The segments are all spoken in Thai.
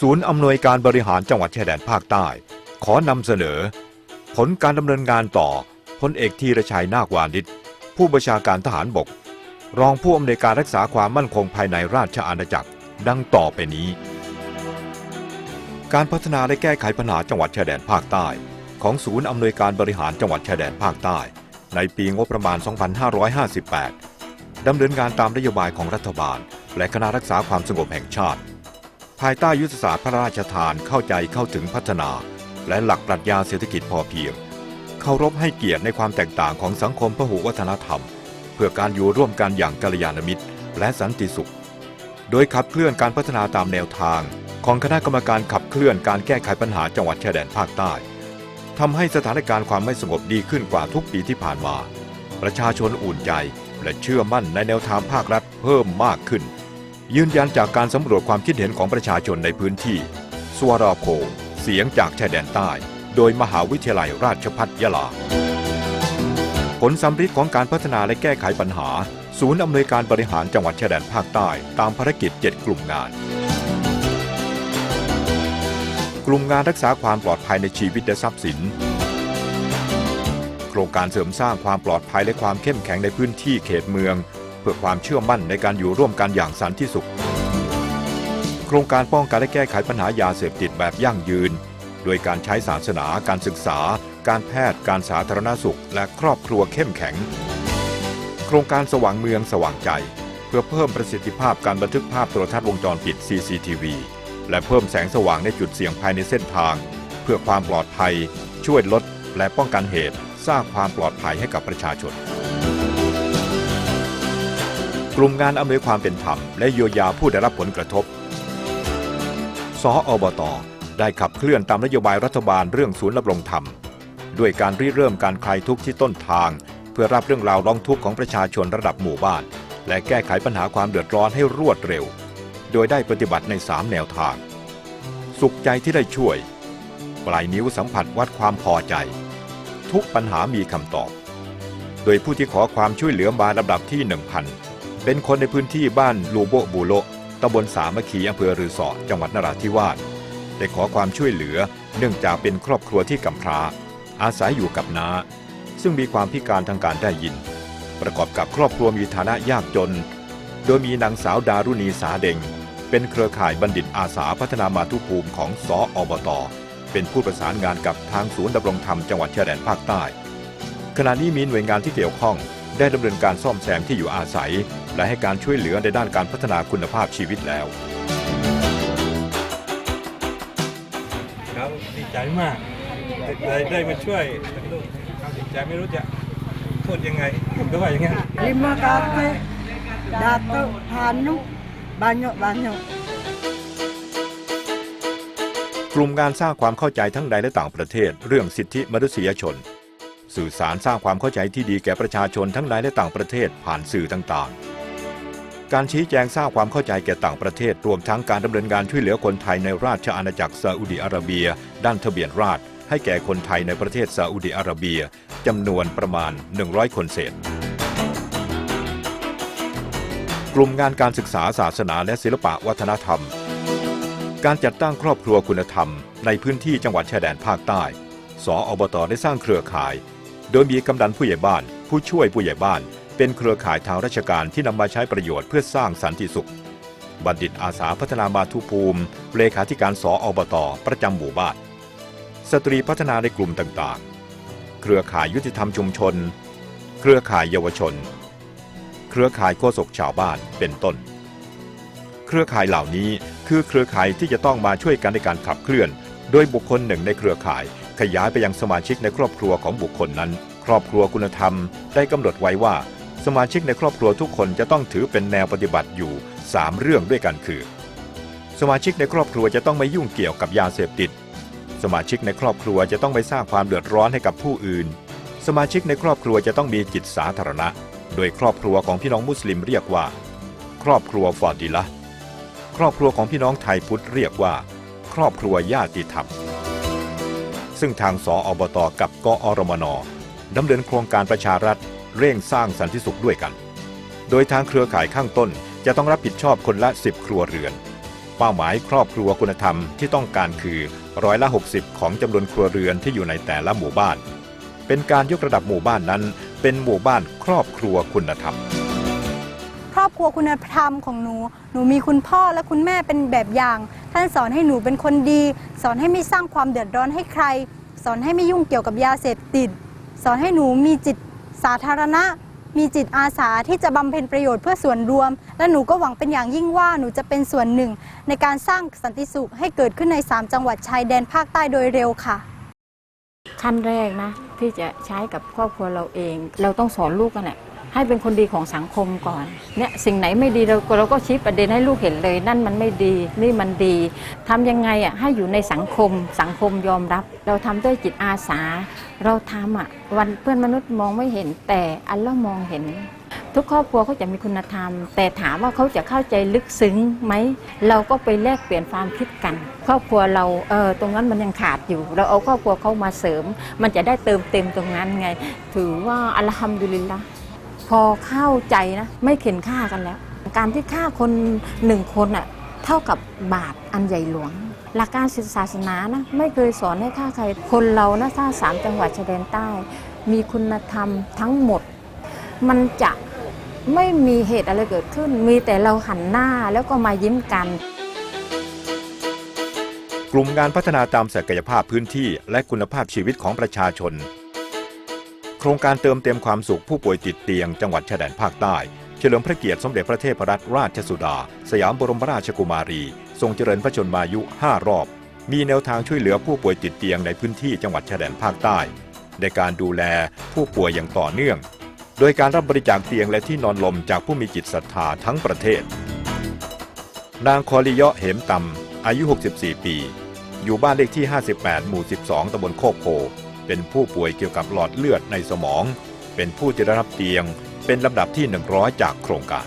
ศูนย์อำนวยการบริหารจังหวัดชายแดนภาคใต้ ขอนำเสนอ ผลการดำเนินงานต่อพลเอกธีรชัยนาควานิชผู้บัญชาการทหารบก รองผู้อำนวยการรักษาความมั่นคงภายในราชอาณาจักร ดังต่อไปนี้ การพัฒนาและแก้ไขปัญหาจังหวัดชายแดนภาคใต้ ของศูนย์อำนวยการบริหารจังหวัดชายแดนภาคใต้ ในปีงบประมาณ 2558ดำเนินงานตามนโยบายของรัฐบาล และคณะรักษาความสงบแห่งชาติ ภายใต้ยุทธศาสตร์พระราชทานเข้าใจเข้าถึงพัฒนา และหลักปรัชญาเศรษฐกิจพอเพียงเคารพให้เกียรติในความแตกต่างของสังคมพหุวัฒนธรรม เพื่อการอยู่ร่วมกันอย่างกัลยาณมิตร และสันติสุข โดยขับเคลื่อนการพัฒนาตามแนวทาง ของคณะกรรมการขับเคลื่อนการแก้ไขปัญหาจังหวัดชายแดนภาคใต้ทำให้สถานการณ์ความไม่สงบดีขึ้นกว่าทุกปีที่ผ่านมา ประชาชนอุ่นใจและเชื่อมั่นในแนวทางภาครัฐเพิ่มมากขึ้น ยืนยันจากการสำรวจความคิดเห็นของประชาชนในพื้นที่ สวราโพลเสียงจากชายแดนใต้ โดยมหาวิทยาลัยราชภัฏยะลา ผลสำฤทธิ์ของการพัฒนาและแก้ไขปัญหา ศูนย์อำนวยการบริหารจังหวัดชายแดนภาคใต้ ตามภารกิจ 7 กลุ่มงาน กลุ่มงานรักษาความปลอดภัยในชีวิตและทรัพย์สิน โครงการเสริมสร้างความปลอดภัยและความเข้มแข็งในพื้นที่เขตเมือง เพื่อความเชื่อมั่นในการอยู่ร่วมกันอย่างสันติสุข โครงการป้องกันและแก้ไขปัญหายาเสพติดแบบยั่งยืน โดยการใช้ศาสนา การศึกษา การแพทย์ การสาธารณสุข และครอบครัวเข้มแข็ง โครงการสว่างเมืองสว่างใจ เพื่อเพิ่มประสิทธิภาพการบันทึกภาพโทรทัศน์วงจรปิด CCTV และเพิ่มแสงสว่างในจุดเสี่ยงภายในเส้นทาง เพื่อความปลอดภัย ช่วยลดและป้องกันเหตุ สร้างความปลอดภัยให้กับประชาชน กลุ่มงานอำนวยความเป็นธรรมและเยียวยาผู้ได้รับผลกระทบ สออบต ได้ขับเคลื่อนตามนโยบายรัฐบาลเรื่องศูนย์รับรองธรรม ด้วยการริเริ่มการคลายทุกข์ที่ต้นทาง เพื่อรับเรื่องราวร้องทุกข์ของประชาชนระดับหมู่บ้าน และแก้ไขปัญหาความเดือดร้อนให้รวดเร็ว โดยได้ปฏิบัติใน 3 แนวทาง สุขใจที่ได้ช่วย ปลายนิ้วสัมผัสวัดความพอใจ ทุกปัญหามีคำตอบ โดยผู้ที่ขอความช่วยเหลือมาลำดับที่ 1,000 เป็นคนในพื้นที่บ้านลูโบบูโลตำบลสามัคคีอำเภอรือสอจังหวัดนราธิวาสได้ขอความช่วยเหลือ เนื่องจากเป็นครอบครัวที่กำพร้า อาศัยอยู่กับน้า ซึ่งมีความพิการทางการได้ยิน ประกอบกับครอบครัวมีฐานะยากจน โดยมีนางสาวดารุณีสาเดง เป็นเครือข่ายบัณฑิตอาสาพัฒนามาทุภูมิของสออบต เป็นผู้ประสานงานกับทางศูนย์ดำรงธรรมจังหวัดชายแดนภาคใต้ ขณะนี้มีหน่วยงานที่เกี่ยวข้องได้ดำเนินการซ่อมแซมที่อยู่อาศัย และให้การช่วยเหลือในด้านการพัฒนาคุณภาพชีวิตแล้ว ครับดีใจมากได้ได้มาช่วยลูกครับดีใจไม่รู้จะพูดยังไงผมก็ว่าอย่างนั้น Terima kasih Datuk Hanu banyak-banyak. กลุ่มงานสร้างความเข้าใจทั้งในและต่างประเทศ เรื่องสิทธิมนุษยชน สื่อสารสร้างความเข้าใจที่ดีแก่ประชาชนทั้งในและต่างประเทศผ่านสื่อต่างๆ การชี้แจงสร้างความเข้าใจแก่ต่างประเทศ รวมทั้งการดำเนินงานช่วยเหลือคนไทยในราชอาณาจักรซาอุดิอาระเบีย ด้านทะเบียนราษฎรให้แก่คนไทยในประเทศซาอุดิอาระเบียจำนวนประมาณ 100 คนเศษ กลุ่มงานการศึกษาศาสนาและศิลปะวัฒนธรรม การจัดตั้งครอบครัวคุณธรรม ในพื้นที่จังหวัดชายแดนภาคใต้ สออบตได้สร้างเครือข่าย โดยมีกำนันผู้ใหญ่บ้าน ผู้ช่วยผู้ใหญ่บ้าน เป็นเครือข่ายทางราชการที่นำมาใช้ประโยชน์เพื่อสร้างสันติสุข บัณฑิตอาสาพัฒนามาทุภูมิ เลขาธิการสออบต ประจำหมู่บ้าน สตรีพัฒนาในกลุ่มต่างๆ เครือข่ายยุติธรรมชุมชน เครือข่ายเยาวชน เครือข่ายโฆษกชาวบ้านเป็นต้น เครือข่ายเหล่านี้คือเครือข่ายที่จะต้องมาช่วยกันในการขับเคลื่อน โดยบุคคลหนึ่งในเครือข่ายขยายไปยังสมาชิกในครอบครัวของบุคคลนั้น ครอบครัวคุณธรรมได้กำหนดไว้ว่า สมาชิกในครอบครัวทุกคนจะต้องถือเป็นแนวปฏิบัติอยู่ 3 เรื่องด้วยกันคือ สมาชิกในครอบครัวจะต้องไม่ยุ่งเกี่ยวกับยาเสพติด สมาชิกในครอบครัวจะต้องไม่สร้างความเดือดร้อนให้กับผู้อื่น สมาชิกในครอบครัวจะต้องมีจิตสาธารณะ โดยครอบครัวของพี่น้องมุสลิมเรียกว่า ครอบครัวฟอดิละครอบครัวของพี่น้องไทยพุทธเรียกว่า ครอบครัวญาติธรรม ซึ่งทางสออบตกับกอรมนดำเนินโครงการประชารัฐ เร่งสร้างสันติสุขด้วยกัน โดยทางเครือข่ายข้างต้นจะต้องรับผิดชอบคนละ 10 ครัวเรือน เป้าหมายครอบครัวคุณธรรมที่ต้องการคือร้อยละ 60 ของจำนวนครัวเรือนที่อยู่ในแต่ละหมู่บ้าน เป็นการยกระดับหมู่บ้านนั้น เป็นหมู่บ้านครอบครัวคุณธรรม ครอบครัวคุณธรรมของหนู หนูมีคุณพ่อและคุณแม่เป็นแบบอย่าง ท่านสอนให้หนูเป็นคนดี สอนให้ไม่สร้างความเดือดร้อนให้ใคร สอนให้ไม่ยุ่งเกี่ยวกับยาเสพติด สอนให้หนูมีจิต สาธารณะ มีจิตอาสาที่จะบำเพ็ญประโยชน์เพื่อส่วนรวม และหนูก็หวังเป็นอย่างยิ่งว่าหนูจะเป็นส่วนหนึ่ง ในการสร้างสันติสุขให้เกิดขึ้นใน 3 จังหวัดชายแดนภาคใต้โดยเร็วค่ะ ขั้นแรกนะ ที่จะใช้กับครอบครัวเราเอง เราต้องสอนลูกกันแหละ ให้เป็นคนดีของสังคมก่อนเนี่ยสิ่งไหนไม่ดีเราเราก็ชี้ประเด็นให้ลูกเห็นเลย นั่นมันไม่ดีนี่มันดีทำยังไงอะให้อยู่ในสังคมสังคมยอมรับ เราทำด้วยจิตอาสา เราทำอะวันเพื่อนมนุษย์มองไม่เห็นแต่อัลเลอฮ์มองเห็น ทุกครอบครัวเขาจะมีคุณธรรม แต่ถามว่าเขาจะเข้าใจลึกซึ้งไหมเราก็ไปแลกเปลี่ยนความคิดกัน ครอบครัวเราเออตรงนั้นมันยังขาดอยู่ เราเอาครอบครัวเขามาเสริม มันจะได้เติมเต็มตรงนั้นไง ถือว่าอัลฮัมดุลิลละ พอเข้าใจนะ ไม่เข็นฆ่ากันแล้ว การที่ฆ่าคนหนึ่งคนอะเท่ากับบาปอันใหญ่หลวง หลักการศาสนานะไม่เคยสอนให้ฆ่าใคร คนเรานะถ้าสามจังหวัดชายแดนใต้ มีคุณธรรมทั้งหมด มันจะไม่มีเหตุอะไรเกิดขึ้น มีแต่เราหันหน้าแล้วก็มายิ้มกัน กลุ่มงานพัฒนาตามศักยภาพพื้นที่และคุณภาพชีวิตของประชาชน โครงการเติมเต็มความสุขผู้ป่วยติดเตียงจังหวัดชายแดนภาคใต้ เฉลิมพระเกียรติสมเด็จพระเทพรัตนราชสุดา สยามบรมราชกุมารี ทรงเจริญพระชนมายุ 5 รอบ มีแนวทางช่วยเหลือผู้ป่วยติดเตียงในพื้นที่จังหวัดชายแดนภาคใต้ ในการดูแลผู้ป่วยอย่างต่อเนื่อง โดยการรับบริจาคเตียงและที่นอนลมจากผู้มีจิตศรัทธาทั้งประเทศ นางคอลิยะเหมตำอายุ 64 ปี อยู่บ้านเลขที่ 58 หมู่ 12ตำบลโคกโพ เป็นผู้ป่วยเกี่ยวกับหลอดเลือดในสมอง เป็นผู้ที่ได้รับเตียง เป็นลำดับที่ 100 จากโครงการ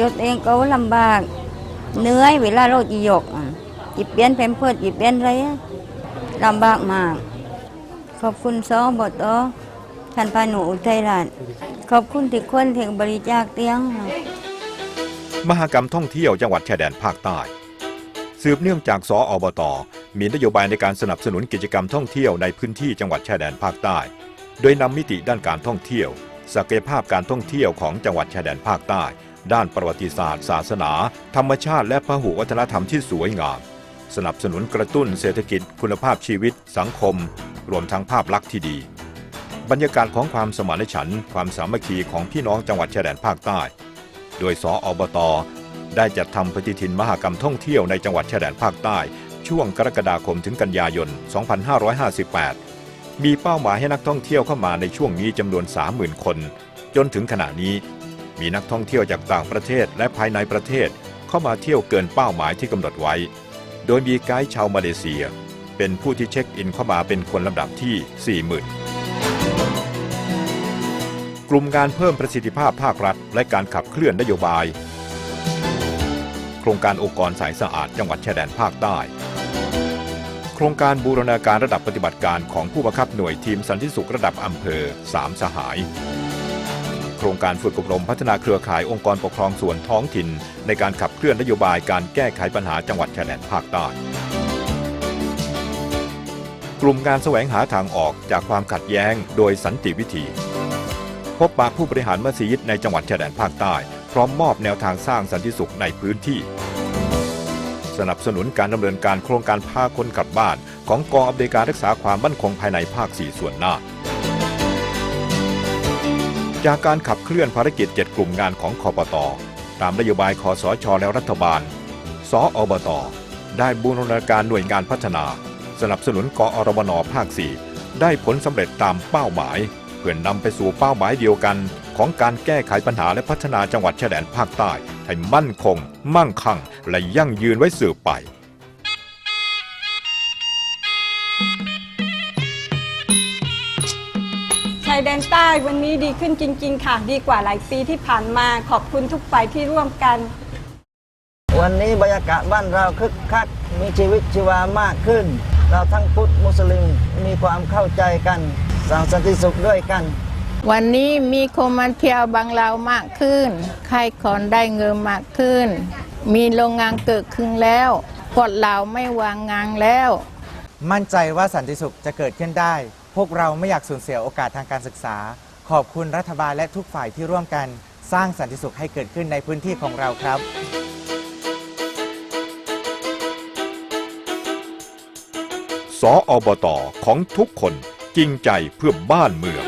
ยกเองก็ลำบากเหนื่อยเวลาเราจะยกอะจิบเปลี่ยนแพมเพิร์ดจิบเปลี่ยนอะไรอะลำบากมาก ขอบคุณซอบตอท่านพาหนูอุทัยราชขอบคุณที่คนที่บริจาคเตียงค่ะมหกรรมท่องเที่ยวจังหวัดชายแดนภาคใต้ สืบเนื่องจากสออบต มีนโยบายในการสนับสนุนกิจกรรมท่องเที่ยวในพื้นที่จังหวัดชายแดนภาคใต้ โดยนำมิติด้านการท่องเที่ยว ศักยภาพการท่องเที่ยวของจังหวัดชายแดนภาคใต้ ด้านประวัติศาสตร์ ศาสนา ธรรมชาติและพหุวัฒนธรรมที่สวยงาม สนับสนุนกระตุ้นเศรษฐกิจ คุณภาพชีวิต สังคม รวมทั้งภาพลักษณ์ที่ดี บรรยากาศของความสมานฉันท์ความสามัคคีของพี่น้องจังหวัดชายแดนภาคใต้ โดยสออบต ได้จัดทำปฏิทินมหกรรมท่องเที่ยวในจังหวัดชายแดนภาคใต้ ช่วงกรกฎาคมถึงกันยายน 2558 มีเป้าหมายให้นักท่องเที่ยวเข้ามาในช่วงนี้จำนวน 30,000 คน จนถึงขณะนี้ มีนักท่องเที่ยวจากต่างประเทศและภายในประเทศ เข้ามาเที่ยวเกินเป้าหมายที่กำหนดไว้ โดยมีไกด์ชาวมาเลเซีย เป็นผู้ที่เช็คอินเข้ามาเป็นคนลำดับที่ 40,000กลุ่มงานเพิ่มประสิทธิภาพภาครัฐ และการขับเคลื่อนนโยบาย รงการองค์กรสายสะอาดจังหวัดชายแดนภาคใต้ โครงการบูรณาการระดับปฏิบัติการของผู้บังคับหน่วยทีมสันติสุขระดับอำเภอ3สหาย โครงการฝึกอบรมพัฒนาเครือข่ายองค์กรปกครองส่วนท้องถิ่น ในการขับเคลื่อนนโยบายการแก้ไขปัญหาจังหวัดชายแดนภาคใต้กลุ่มงานแสวงหาทางออกจากความขัดแย้งโดยสันติวิธี พบปะผู้บริหารมัสยิดในจังหวัดชายแดนภาคใต้ พร้อมมอบแนวทางสร้างสันติสุขในพื้นที่ สนับสนุนการดำเนินการโครงการพาคนกลับบ้าน ของกองอำนวยการรักษาความมั่นคงภายในภาค 4 ส่วนหน้า จากการขับเคลื่อนภารกิจ 7 กลุ่มงานของคอปตตามนโยบายคอสชและรัฐบาล สออบต ได้บูรณาการหน่วยงานพัฒนา สนับสนุนกอรมนภาค 4 ได้ผลสำเร็จตามเป้าหมาย เพื่อนนำไปสู่เป้าหมายเดียวกัน ของการแก้ไขปัญหาและพัฒนาจังหวัดชายแดนภาคใต้ ให้มั่นคง มั่งคั่ง และยั่งยืนไว้สืบไปชายแดนใต้วันนี้ดีขึ้นจริง ๆ ค่ะ ดีกว่าหลายปีที่ผ่านมาขอบคุณทุกฝ่ายที่ร่วมกัน วันนี้บรรยากาศบ้านเราคึกคักมีชีวิตชีวามากขึ้น เราทั้งพุทธมุสลิมมีความเข้าใจกันสร้างสันติสุขด้วยกัน วันนี้มีคนมาเที่ยวบางเรามากขึ้นใครคนได้เงินมากขึ้น มีโรงงานเกิดขึ้นแล้วพวกเราไม่วางงานแล้ว มั่นใจว่าสันติสุขจะเกิดขึ้นได้ พวกเราไม่อยากสูญเสียโอกาสทางการศึกษา ขอบคุณรัฐบาลและทุกฝ่ายที่ร่วมกัน สร้างสันติสุขให้เกิดขึ้นในพื้นที่ของเราครับสออบตของทุกคนจริงใจเพื่อบ้านเมือง